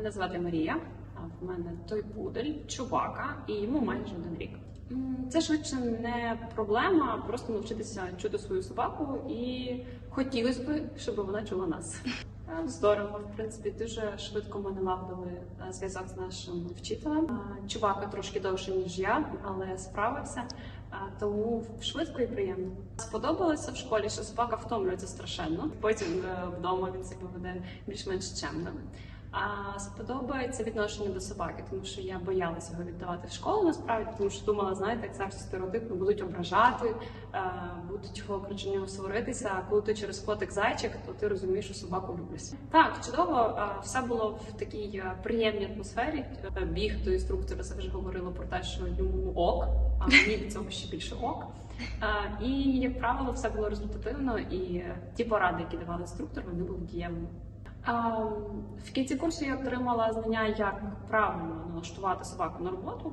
Мене звати Марія. а В мене той пудель, чубака, і йому майже один рік. Це швидше не проблема, просто навчитися чути свою собаку, і хотілося б, щоб вона чула нас. Здорово, в принципі, дуже швидко ми налагодили е, зв'язок з нашим вчителем. Чувака трошки довше ніж я, але справився. Тому швидко і приємно. Сподобалося в школі, що собака втомлюється страшенно. Потім е, вдома він себе веде більш-менш чемно. А сподобається відношення до собаки, тому що я боялася його віддавати в школу насправді, тому що думала, знаєте, як завжди стереотипно будуть ображати, е, будуть окричу нього сваритися. А коли ти через котик зайчик, то ти розумієш, що собаку люблять. Так, чудово, е, все було в такій е, приємній атмосфері. Біг до інструктора завжди говорило про те, що йому ок, а мені від цього ще більше ок. І як правило, все було результативно, і ті поради, які давали інструктор, вони були дієвими. В кінці курсу я отримала знання, як правильно налаштувати собаку на роботу,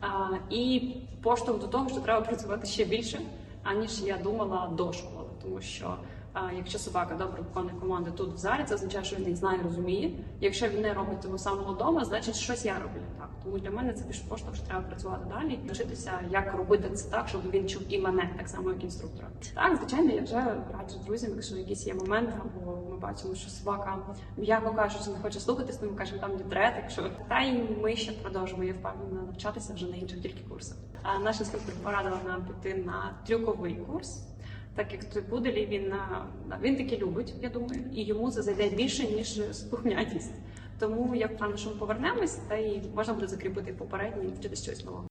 а, і поштовх до того, що треба працювати ще більше, аніж я думала до школи, тому що. А, Якщо собака добре виконує команди тут в залі, це означає, що він їх знає, розуміє. Якщо він не робить того самого вдома, значить щось я роблю так. Тому для мене це більше поштовх, що треба працювати далі, навчитися, як робити це так, щоб він чув і мене так само, як інструктора. Так, звичайно, я вже раджу друзям, якщо якісь є моменти, або ми бачимо, що собака м'яко кажучи, не хоче слухатись, то ми кажемо, там дітрет, якщо та й ми ще продовжимо. Я впевнена навчатися вже на інших тільки курсах. А наш інструктор порадила нам піти на трюковий курс. Так як той пуделі, він а, він таки любить, я думаю, і йому це зайде більше ніж слухнятість. Тому я впевнена, що ми повернемось, та й можна буде закріпити попередній і вчитися щось нового.